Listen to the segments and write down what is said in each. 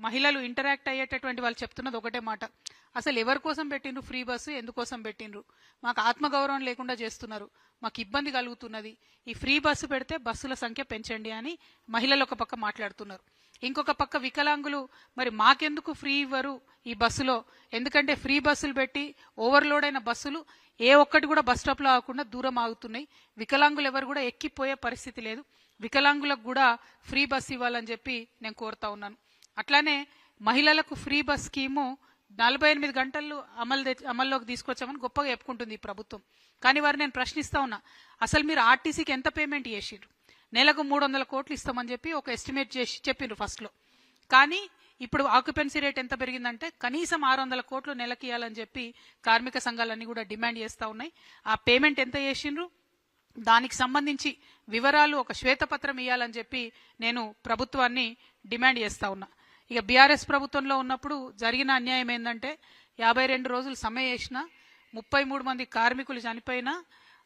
మహిళలు ఇంటరాక్ట్ అయ్యేటటువంటి వాళ్ళు చెప్తున్నది ఒకటే మాట. అసలు ఎవరి కోసం పెట్టిండ్రు? ఫ్రీ బస్సు ఎందుకోసం పెట్టిండ్రు? మాకు ఆత్మగౌరవం లేకుండా చేస్తున్నారు. మాకు ఇబ్బంది కలుగుతున్నది. ఈ ఫ్రీ బస్సు పెడితే బస్సుల సంఖ్య పెంచండి అని మహిళలు ఒక పక్క మాట్లాడుతున్నారు. ఇంకొక పక్క వికలాంగులు మరి మాకెందుకు ఫ్రీ ఇవ్వరు ఈ బస్సులో? ఎందుకంటే ఫ్రీ బస్సులు పెట్టి ఓవర్లోడ్ అయిన బస్సులు ఏ ఒక్కటి కూడా బస్ స్టాప్లో ఆగకుండా దూరం ఆగుతున్నాయి. వికలాంగులు ఎవరు కూడా ఎక్కిపోయే పరిస్థితి లేదు. వికలాంగులకు కూడా ఫ్రీ బస్ ఇవ్వాలని చెప్పి నేను కోరుతా ఉన్నాను. అట్లానే మహిళలకు ఫ్రీ బస్ స్కీము నలభై ఎనిమిది గంటలు అమలు అమల్లోకి తీసుకొచ్చామని గొప్పగా చెప్పుకుంటుంది ఈ ప్రభుత్వం. కానీ వారు నేను ప్రశ్నిస్తా ఉన్నా అసలు మీరు ఆర్టీసీకి ఎంత పేమెంట్ చేసిర్రు? నెలకు మూడు వందల కోట్లు ఇస్తామని చెప్పి ఒక ఎస్టిమేట్ చేసి చెప్పిండ్రు ఫస్ట్లో. కానీ ఇప్పుడు ఆక్యుపెన్సీ రేట్ ఎంత పెరిగిందంటే కనీసం ఆరు వందల కోట్లు నెలకి ఇవ్వాలని చెప్పి కార్మిక సంఘాలన్నీ కూడా డిమాండ్ చేస్తూ ఉన్నాయి. ఆ పేమెంట్ ఎంత చేసిండ్రు దానికి సంబంధించి వివరాలు ఒక శ్వేతపత్రం ఇవ్వాలని చెప్పి నేను ప్రభుత్వాన్ని డిమాండ్ చేస్తా ఉన్నా. ఇక బీఆర్ఎస్ ప్రభుత్వంలో ఉన్నప్పుడు జరిగిన అన్యాయం ఏంటంటే యాభై రెండు రోజులు సమ్మె చేసిన ముప్పై మూడు మంది కార్మికులు చనిపోయినా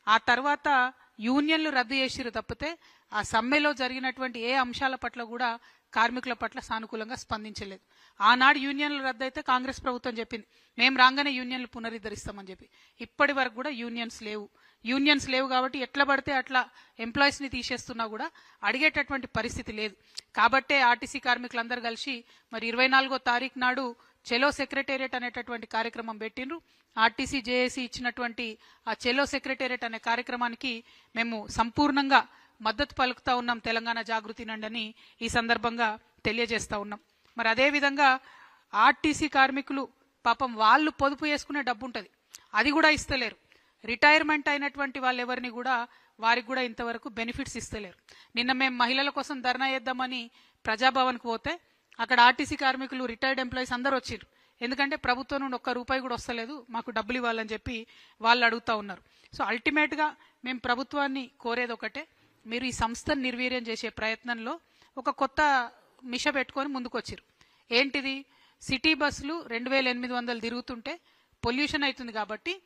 ఆ తర్వాత యూనియన్లు రద్దు చేసిరు తప్పితే ఆ సమ్మెలో జరిగినటువంటి ఏ అంశాల పట్ల కూడా కార్మికుల పట్ల సానుకూలంగా స్పందించలేదు. ఆనాడు యూనియన్లు రద్దు అయితే కాంగ్రెస్ ప్రభుత్వం చెప్పింది మేము రాగానే యూనియన్లు పునరుద్ధరిస్తామని చెప్పి. ఇప్పటి వరకు కూడా యూనియన్స్ లేవు. యూనియన్స్ లేవు కాబట్టి ఎట్లా పడితే అట్లా ఎంప్లాయీస్ని తీసేస్తున్నా కూడా అడిగేటటువంటి పరిస్థితి లేదు. కాబట్టే ఆర్టీసీ కార్మికులందరూ కలిసి మరి ఇరవై నాలుగో తారీఖు నాడు చెలో సెక్రటేరియట్ అనేటటువంటి కార్యక్రమం పెట్టిండ్రు. ఆర్టీసీ జేఏసీ ఇచ్చినటువంటి ఆ చెలో సెక్రటేరియట్ అనే కార్యక్రమానికి మేము సంపూర్ణంగా మద్దతు పలుకుతా ఉన్నాం. తెలంగాణ జాగృతి నండని ఈ సందర్భంగా తెలియజేస్తా ఉన్నాం. మరి అదేవిధంగా ఆర్టీసీ కార్మికులు పాపం వాళ్ళు పొదుపు చేసుకునే డబ్బు ఉంటుంది. అది కూడా ఇస్తలేరు. రిటైర్మెంట్ అయినటువంటి వాళ్ళు ఎవరిని కూడా వారికి కూడా ఇంతవరకు బెనిఫిట్స్ ఇస్తలేరు. నిన్న మేము మహిళల కోసం ధర్నా చేద్దామని ప్రజాభవన్కి పోతే అక్కడ ఆర్టీసీ కార్మికులు రిటైర్డ్ ఎంప్లాయీస్ అందరూ వచ్చిర్రు. ఎందుకంటే ప్రభుత్వం నుండి ఒక్క రూపాయి కూడా వస్తలేదు మాకు డబ్బులు ఇవ్వాలని చెప్పి వాళ్ళు అడుగుతా ఉన్నారు. సో అల్టిమేట్గా మేము ప్రభుత్వాన్ని కోరేది ఒకటే మీరు ఈ సంస్థను నిర్వీర్యం చేసే ప్రయత్నంలో ఒక కొత్త మిష పెట్టుకొని ముందుకు ఏంటిది? సిటీ బస్సులు రెండు వేల ఎనిమిది వందలు తిరుగుతుంటే పొల్యూషన్ అవుతుంది కాబట్టి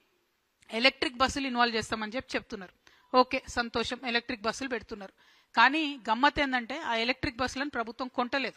ఎలక్ట్రిక్ బస్సులు ఇన్వాల్వ్ చేస్తామని చెప్పి చెప్తున్నారు. ఓకే సంతోషం. ఎలక్ట్రిక్ బస్సులు పెడుతున్నారు. కానీ గమ్మత్ ఏంటంటే ఆ ఎలక్ట్రిక్ బస్సులను ప్రభుత్వం కొంటలేదు.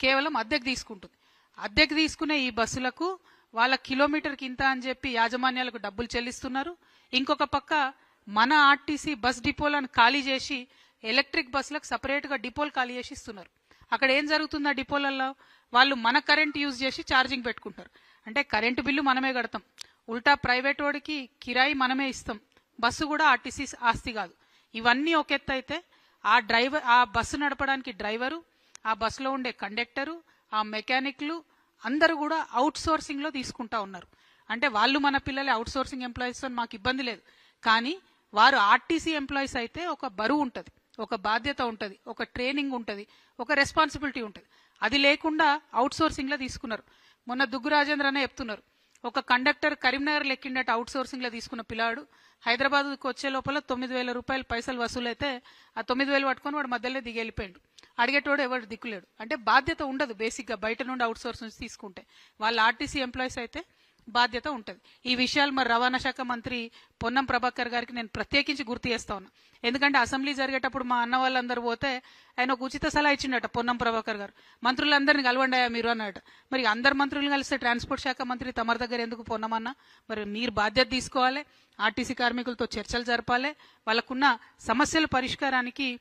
కేవలం అద్దెకు తీసుకుంటుంది. అద్దెకు తీసుకునే ఈ బస్సులకు వాళ్ళ కిలోమీటర్కి ఇంత అని చెప్పి యాజమాన్యాలకు డబ్బులు చెల్లిస్తున్నారు. ఇంకొక పక్క మన ఆర్టీసీ బస్ డిపోలను ఖాళీ చేసి ఎలక్ట్రిక్ బస్సులకు సపరేట్గా డిపోలు ఖాళీ చేసి ఇస్తున్నారు. అక్కడ ఏం జరుగుతుంది ఆ డిపోలలో వాళ్ళు మన కరెంట్ యూజ్ చేసి ఛార్జింగ్ పెట్టుకుంటారు అంటే కరెంటు బిల్లు మనమే కడతాం. ఉల్టా ప్రైవేట్ వాడికి కిరాయి మనమే ఇస్తాం. బస్సు కూడా ఆర్టీసీ ఆస్తి కాదు. ఇవన్నీ ఒక ఎత్తు అయితే ఆ డ్రైవర్ ఆ బస్సు నడపడానికి డ్రైవరు ఆ బస్సులో ఉండే కండక్టరు ఆ మెకానిక్లు అందరూ కూడా అవుట్ సోర్సింగ్లో తీసుకుంటా ఉన్నారు. అంటే వాళ్ళు మన పిల్లలే అవుట్ సోర్సింగ్ ఎంప్లాయీస్ మాకు ఇబ్బంది లేదు. కానీ వారు ఆర్టీసీ ఎంప్లాయీస్ అయితే ఒక బరువు ఉంటుంది ఒక బాధ్యత ఉంటుంది ఒక ట్రైనింగ్ ఉంటుంది ఒక రెస్పాన్సిబిలిటీ ఉంటుంది. అది లేకుండా అవుట్ సోర్సింగ్లో తీసుకున్నారు. మొన్న దుగ్గు రాజేంద్ర అనే చెప్తున్నారు. ఒక కండక్టర్ కరీంనగర్ లెక్కిండట అవుట్ సోర్సింగ్లో తీసుకున్న పిల్లాడు. హైదరాబాద్కి వచ్చే లోపల తొమ్మిది వేల రూపాయలు పైసలు వసూలైతే ఆ తొమ్మిది వేలు పట్టుకొని వాడు మధ్యలో దిగి వెళ్ళిపోయాడు. అడిగేటోడు ఎవడు దిక్కులేడు. అంటే బాధ్యత ఉండదు బేసిక్గా బయట నుండి అవుట్ సోర్స్ నుంచి తీసుకుంటే. వాళ్ళ ఆర్టీసీ ఎంప్లాయీస్ అయితే బాధ్యత ఉంటుంది. ఈ విషయాలు మరి రవాణా శాఖ మంత్రి పొన్నం ప్రభాకర్ గారికి నేను ప్రత్యేకించి గుర్తు చేస్తా ఉన్నా. ఎందుకంటే అసెంబ్లీ జరిగేటప్పుడు మా అన్న వాళ్ళందరూ పోతే ఆయన ఒక ఉచిత సలహా ఇచ్చిండట పొన్నం ప్రభాకర్ గారు. మంత్రులందరినీ కలవండాయా మీరు అన్నట. మరి అందరు మంత్రులు కలిస్తే ట్రాన్స్పోర్ట్ శాఖ మంత్రి తమరి దగ్గర ఎందుకు పొన్నమన్నా? మరి మీరు బాధ్యత తీసుకోవాలి ఆర్టీసీ కార్మికులతో చర్చలు జరపాలి వాళ్ళకున్న సమస్యల పరిష్కారానికి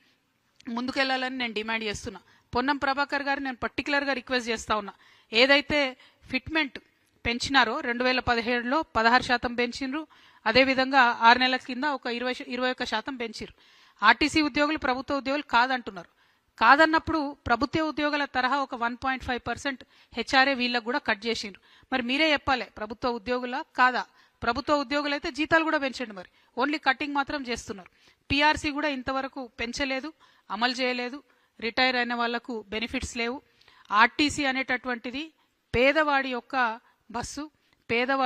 ముందుకెళ్ళాలని నేను డిమాండ్ చేస్తున్నా. పొన్నం ప్రభాకర్ గారు నేను పర్టికులర్గా రిక్వెస్ట్ చేస్తా ఉన్నా. ఏదైతే ఫిట్మెంట్ పెంచినారో రెండు వేల పదిహేడులో పదహారు శాతం పెంచిండ్రు అదేవిధంగా ఆరు నెలల కింద ఒక ఇరవై ఇరవై ఒక్క శాతం పెంచిర్రు. ఆర్టీసీ ఉద్యోగులు ప్రభుత్వ ఉద్యోగులు కాదంటున్నారు. కాదన్నప్పుడు ప్రభుత్వ ఉద్యోగుల తరహా ఒక one point five percent HRA వీళ్ళకు కూడా కట్ చేసిండ్రు. మరి మీరే చెప్పాలి ప్రభుత్వ ఉద్యోగుల కాదా? ప్రభుత్వ ఉద్యోగులు అయితే జీతాలు కూడా పెంచండి మరి. ఓన్లీ కటింగ్ మాత్రం చేస్తున్నారు. పీఆర్సీ కూడా ఇంతవరకు పెంచలేదు అమలు చేయలేదు రిటైర్ అయిన వాళ్ళకు బెనిఫిట్స్ లేవు. ఆర్టీసీ అనేటటువంటిది పేదవాడి యొక్క బస్సు పేదవాడి